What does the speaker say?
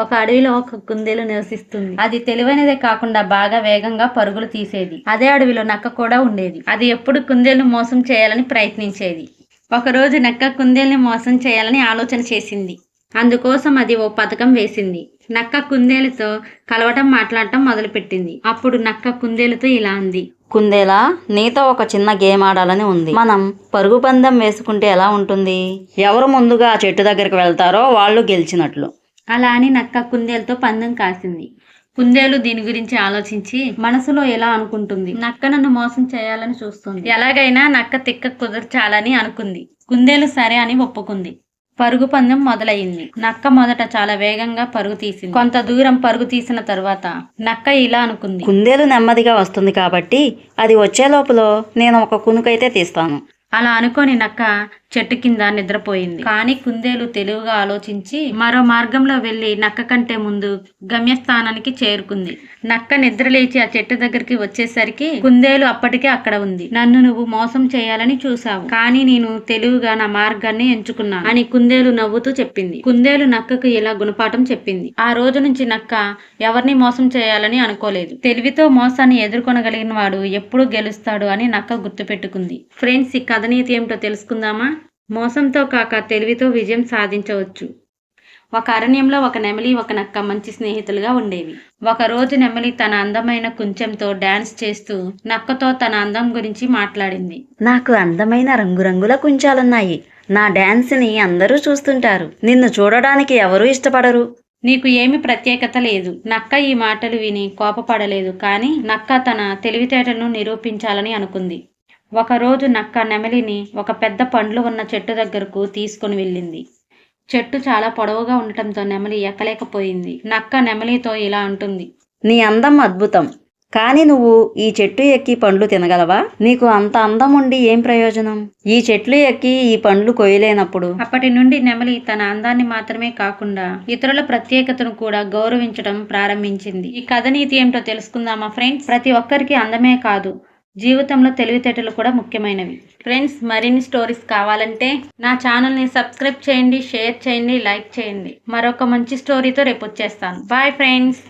ఒక అడవిలో ఒక కుందేలు నివసిస్తుంది. అది తెలివైనదే కాకుండా బాగా వేగంగా పరుగులు తీసేది. అదే అడవిలో నక్క కూడా ఉండేది. అది ఎప్పుడు కుందేలు మోసం చేయాలని ప్రయత్నించేది. ఒకరోజు నక్క కుందేల్ని మోసం చేయాలని ఆలోచన చేసింది. అందుకోసం అది ఓ పథకం వేసింది. నక్క కుందేలుతో కలవటం మాట్లాడటం మొదలుపెట్టింది. అప్పుడు నక్క కుందేలుతో ఇలా అంది. కుందేలా నీతో ఒక చిన్న గేమ్ ఆడాలని ఉంది. మనం పరుగు పందెం వేసుకుంటే ఎలా ఉంటుంది? ఎవరు ముందుగా ఆ చెట్టు దగ్గరికి వెళ్తారో వాళ్ళు గెలిచినట్లు. అలా అని నక్క కుందేలుతో పందెం కాసింది. కుందేలు దీని గురించి ఆలోచించి మనసులో ఎలా అనుకుంటుంది? నక్క నన్ను మోసం చేయాలని చూస్తుంది. ఎలాగైనా నక్క తిక్క కుదర్చాలని అనుకుంది. కుందేలు సరే అని ఒప్పుకుంది. పరుగు పందెం మొదలయ్యింది. నక్క మొదట చాలా వేగంగా పరుగు తీసింది. కొంత దూరం పరుగు తీసిన తరువాత నక్క ఇలా అనుకుంది. కుందేలు నెమ్మదిగా వస్తుంది కాబట్టి అది వచ్చే లోపల నేను ఒక కునుకైతే తీస్తాను. అలా అనుకొని నక్క చెట్టు కింద నిద్రపోయింది. కానీ కుందేలు తెలివిగా ఆలోచించి మరో మార్గంలో వెళ్ళి నక్క కంటే ముందు గమ్యస్థానానికి చేరుకుంది. నక్క నిద్ర లేచి ఆ చెట్టు దగ్గరికి వచ్చేసరికి కుందేలు అప్పటికే అక్కడ ఉంది. నన్ను నువ్వు మోసం చేయాలని చూసావు కానీ నేను తెలివిగా నా మార్గాన్ని ఎంచుకున్నాను అని కుందేలు నవ్వుతూ చెప్పింది. కుందేలు నక్కకు ఇలా గుణపాఠం చెప్పింది. ఆ రోజు నుంచి నక్క ఎవరిని మోసం చేయాలని అనుకోలేదు. తెలివితో మోసాన్ని ఎదుర్కొనగలిగిన వాడు ఎప్పుడు గెలుస్తాడు అని నక్క గుర్తుపెట్టుకుంది. ఫ్రెండ్స్ ఈ కథనీతి ఏమిటో తెలుసుకుందామా? మోసంతో కాక తెలివితో విజయం సాధించవచ్చు. ఒక అరణ్యంలో ఒక నెమలి ఒక నక్క మంచి స్నేహితులుగా ఉండేవి. ఒక రోజు నెమలి తన అందమైన కుంచెంతో డాన్స్ చేస్తూ నక్కతో తన అందం గురించి మాట్లాడింది. నాకు అందమైన రంగురంగుల కుంచాలున్నాయి. నా డాన్స్ని అందరూ చూస్తుంటారు. నిన్ను చూడడానికి ఎవరూ ఇష్టపడరు. నీకు ఏమి ప్రత్యేకత లేదు. నక్క ఈ మాటలు విని కోపపడలేదు. కానీ నక్క తన తెలివితేటలను నిరూపించాలని అనుకుంది. ఒకరోజు నక్క నెమలిని ఒక పెద్ద పండ్లు ఉన్న చెట్టు దగ్గరకు తీసుకుని వెళ్ళింది. చెట్టు చాలా పొడవుగా ఉండటంతో నెమలి ఎక్కలేకపోయింది. నక్క నెమలితో ఇలా అంటుంది నీ అందం అద్భుతం. కానీ నువ్వు ఈ చెట్టు ఎక్కి పండ్లు తినగలవా? నీకు అంత అందం ఉండి ఏం ప్రయోజనం? ఈ చెట్లు ఎక్కి ఈ పండ్లు కొయ్యలేనప్పుడు. అప్పటి నుండి నెమలి తన అందాన్ని మాత్రమే కాకుండా ఇతరుల ప్రత్యేకతను కూడా గౌరవించడం ప్రారంభించింది. ఈ కథ నీతి ఏమిటో తెలుసుకుందామా ఫ్రెండ్స్? ప్రతి ఒక్కరికి అందమే కాదు. జీవితంలో తెలివితేటలు కూడా ముఖ్యమైనవి. ఫ్రెండ్స్ మరిన్ని స్టోరీస్ కావాలంటే నా ఛానల్ని సబ్స్క్రైబ్ చేయండి షేర్ చేయండి లైక్ చేయండి. మరొక మంచి స్టోరీతో రేపు వచ్చేస్తాను. Bye friends!